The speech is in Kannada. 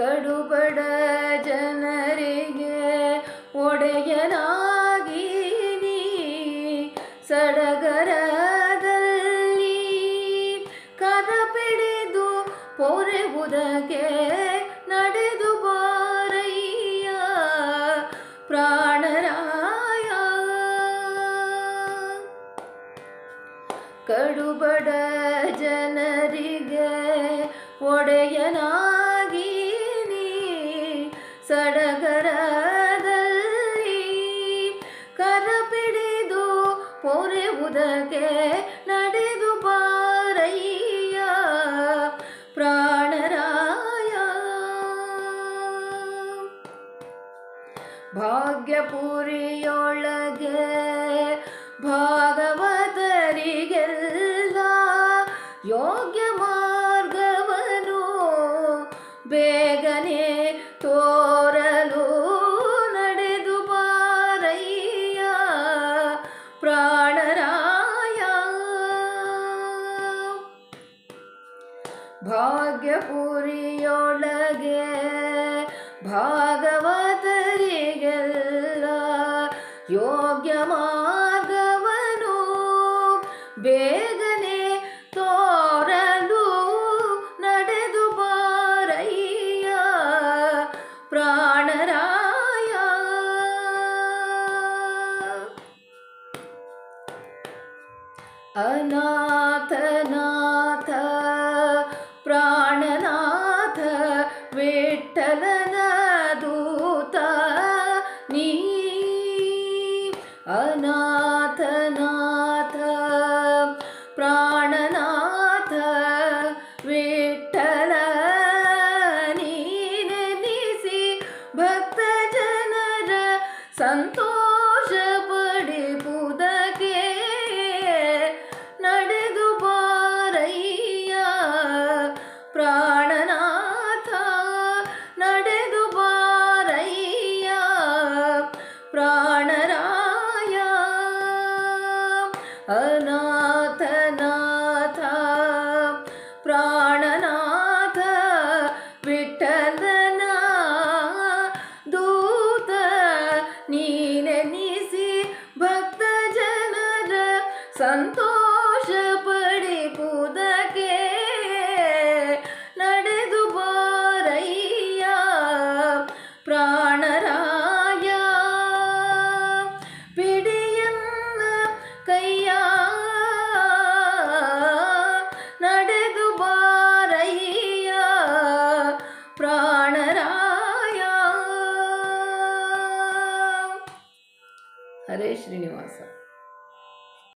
ಕಡುಬಡ ಜನರಿಗೆ ಒಡೆಯನಾಗಿ ನೀ ಸಡಗರದಲ್ಲಿ ಕದಪಿಡಿದು ಪೊರೆವುದಕ್ಕೆ ನಡೆದು ಬಾರಯ್ಯ ಪ್ರಾಣರಾಯ. ಕಡುಬಡ ಜನರಿಗೆ ಒಡೆಯನಾ ಪೊರೆವುದಕ್ಕೆ ನಡೆದು ಬಾರಯ್ಯ ಪ್ರಾಣರಾಯ ಭಾಗ್ಯಪುರಿಯೊಳಗೆ ಭಾಗವತರಿಗೆಲ್ಲ ಯೋಗ್ಯ ಮಾರ್ಗವನು ಬೇಗನೆ ಭಾಗ್ಯಪುರಿಯೊಳಗೆ ಭಾಗವತರಿಗೆಲ್ಲ ಯೋಗ್ಯ ಮಾರ್ಗವನು ಬೇಗನೆ ತೋರಲು ನಡೆದು ಬಾರಯ್ಯ ಪ್ರಾಣರಾಯ. ಅನಾಥನಾಥ अनाथनाथ प्राणनाथ विठ्ठल निशि भक्तजनर सन्तोष പ്രാണരായ. പിടിയെന്ന കയ്യ. നടതു പാറയ്യ. പ്രാണരായ. ഹരേ ശ്രീനിവാസ.